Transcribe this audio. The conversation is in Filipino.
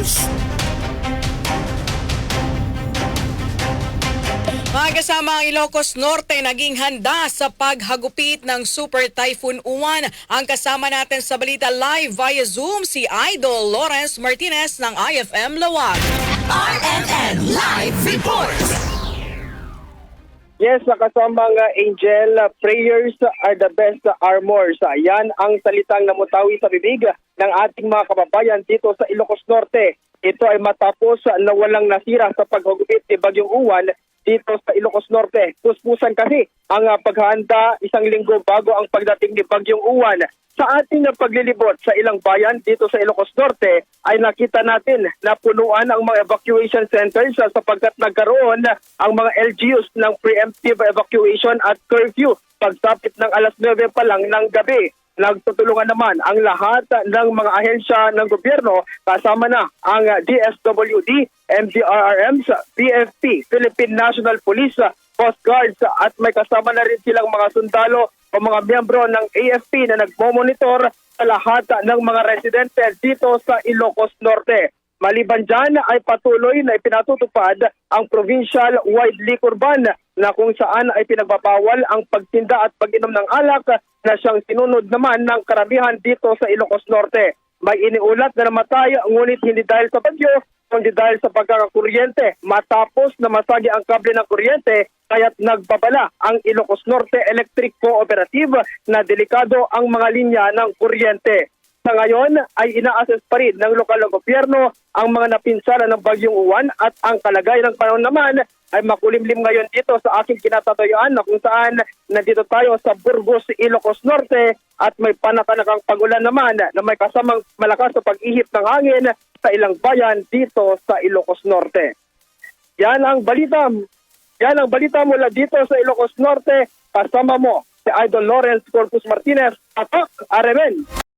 Vipers. Mga kasama ang Ilocos Norte naging handa sa paghagupit ng Super Typhoon Uwan. Ang kasama natin sa balita live via Zoom si Idol Lawrence Martinez ng IFM Lawag. RMN Live Report. Yes, nakasamang uh, angel, prayers are the best armors. Uh, yan ang salitang namutawi sa bibig ng ating mga kababayan dito sa Ilocos Norte. Ito ay matapos na walang nasira sa paghugupit ni Bagyong Uwan dito sa Ilocos Norte. Puspusan kasi ang uh, paghahanda isang linggo bago ang pagdating ni Bagyong Uwan. Sa ating paglilibot sa ilang bayan dito sa Ilocos Norte ay nakita natin na punuan ang mga evacuation centers uh, sapagkat nagkaroon ang mga LGUs ng preemptive evacuation at curfew pagsapit ng alas 9 pa lang ng gabi. Nagtutulungan naman ang lahat ng mga ahensya ng gobyerno kasama na ang DSWD, MDRRMs, PFP, Philippine National Police, Coast Guards at may kasama na rin silang mga sundalo o mga miyembro ng AFP na nagmomonitor sa lahat ng mga residente dito sa Ilocos Norte. Maliban dyan ay patuloy na ipinatutupad ang provincial wide liquor ban na kung saan ay pinagbabawal ang pagtinda at pag-inom ng alak na siyang sinunod naman ng karamihan dito sa Ilocos Norte. May iniulat na namatay ngunit hindi dahil sa bagyo kundi dahil sa pagkakakuryente matapos na masagi ang kable ng kuryente kaya't nagbabala ang Ilocos Norte Electric Cooperative na delikado ang mga linya ng kuryente. Sa ngayon ay ina-assess pa rin ng lokal na gobyerno ang mga napinsala ng bagyong uwan at ang kalagayan ng panahon naman ay makulimlim ngayon dito sa aking kinatatayuan na kung saan nandito tayo sa Burgos, Ilocos Norte at may panakanakang pagulan naman na may kasamang malakas na pag-ihip ng hangin sa ilang bayan dito sa Ilocos Norte. Yan ang balita. Yan ang balita mula dito sa Ilocos Norte. Kasama mo si Idol Lawrence Corpus Martinez. Atak, Aremen.